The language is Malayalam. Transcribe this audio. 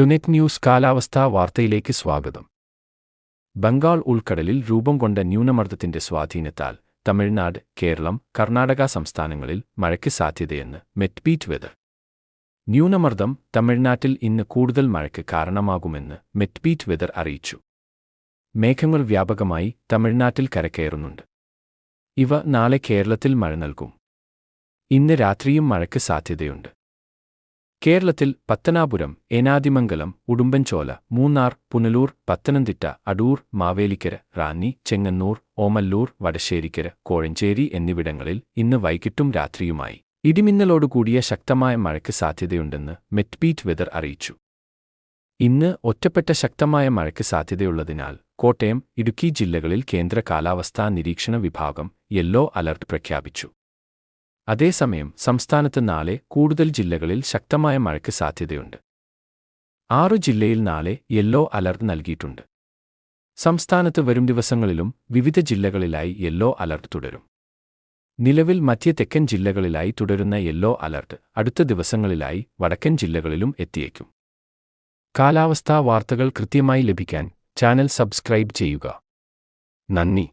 ടുനെറ്റ് ന്യൂസ് കാലാവസ്ഥാ വാർത്തയിലേക്ക് സ്വാഗതം. ബംഗാൾ ഉൾക്കടലിൽ രൂപം കൊണ്ട ന്യൂനമർദ്ദത്തിന്റെ സ്വാധീനത്താൽ തമിഴ്നാട് കേരളം കർണാടക സംസ്ഥാനങ്ങളിൽ മഴയ്ക്ക് സാധ്യതയെന്ന് മെറ്റ്ബീറ്റ് വെതർ. ന്യൂനമർദ്ദം തമിഴ്നാട്ടിൽ ഇന്ന് കൂടുതൽ മഴയ്ക്ക് കാരണമാകുമെന്ന് മെറ്റ്ബീറ്റ് വെതർ അറിയിച്ചു. മേഘങ്ങൾ വ്യാപകമായി തമിഴ്നാട്ടിൽ കരക്കയറുന്നുണ്ട് ഇവ നാളെ കേരളത്തിൽ മഴ നൽകും. ഇന്ന് രാത്രിയും മഴയ്ക്ക് സാധ്യതയുണ്ട്. കേരളത്തിൽ പത്തനാപുരം ഏനാദിമംഗലം ഉടുമ്പൻചോല മൂന്നാർ പുനലൂർ പത്തനംതിട്ട അടൂർ മാവേലിക്കര റാന്നി ചെങ്ങന്നൂർ ഓമല്ലൂർ വടശ്ശേരിക്കര കോഴഞ്ചേരി എന്നിവിടങ്ങളിൽ ഇന്ന് വൈകിട്ടും രാത്രിയുമായി. ഇടിമിന്നലോടുകൂടിയ ശക്തമായ മഴയ്ക്ക് സാധ്യതയുണ്ടെന്ന് മെറ്റ്ബീറ്റ് വെതർ അറിയിച്ചു. ഇന്ന് ഒറ്റപ്പെട്ട ശക്തമായ മഴയ്ക്ക് സാധ്യതയുള്ളതിനാൽ കോട്ടയം ഇടുക്കി ജില്ലകളിൽ കേന്ദ്ര കാലാവസ്ഥാ നിരീക്ഷണ വിഭാഗം യെല്ലോ അലർട്ട് പ്രഖ്യാപിച്ചു. അതേസമയം സംസ്ഥാനത്ത് നാളെ കൂടുതൽ ജില്ലകളിൽ ശക്തമായ മഴയ്ക്ക് സാധ്യതയുണ്ട്. ആറു ജില്ലയിൽ നാളെ യെല്ലോ അലർട്ട് നൽകിയിട്ടുണ്ട്. സംസ്ഥാനത്ത് വരും ദിവസങ്ങളിലും വിവിധ ജില്ലകളിലായി യെല്ലോ അലർട്ട് തുടരും. നിലവിൽ മധ്യ തെക്കൻ ജില്ലകളിലായി തുടരുന്ന യെല്ലോ അലർട്ട് അടുത്ത ദിവസങ്ങളിലായി വടക്കൻ ജില്ലകളിലും എത്തിയേക്കും. കാലാവസ്ഥാ വാർത്തകൾ കൃത്യമായി ലഭിക്കാൻ ചാനൽ സബ്സ്ക്രൈബ് ചെയ്യുക. നന്ദി.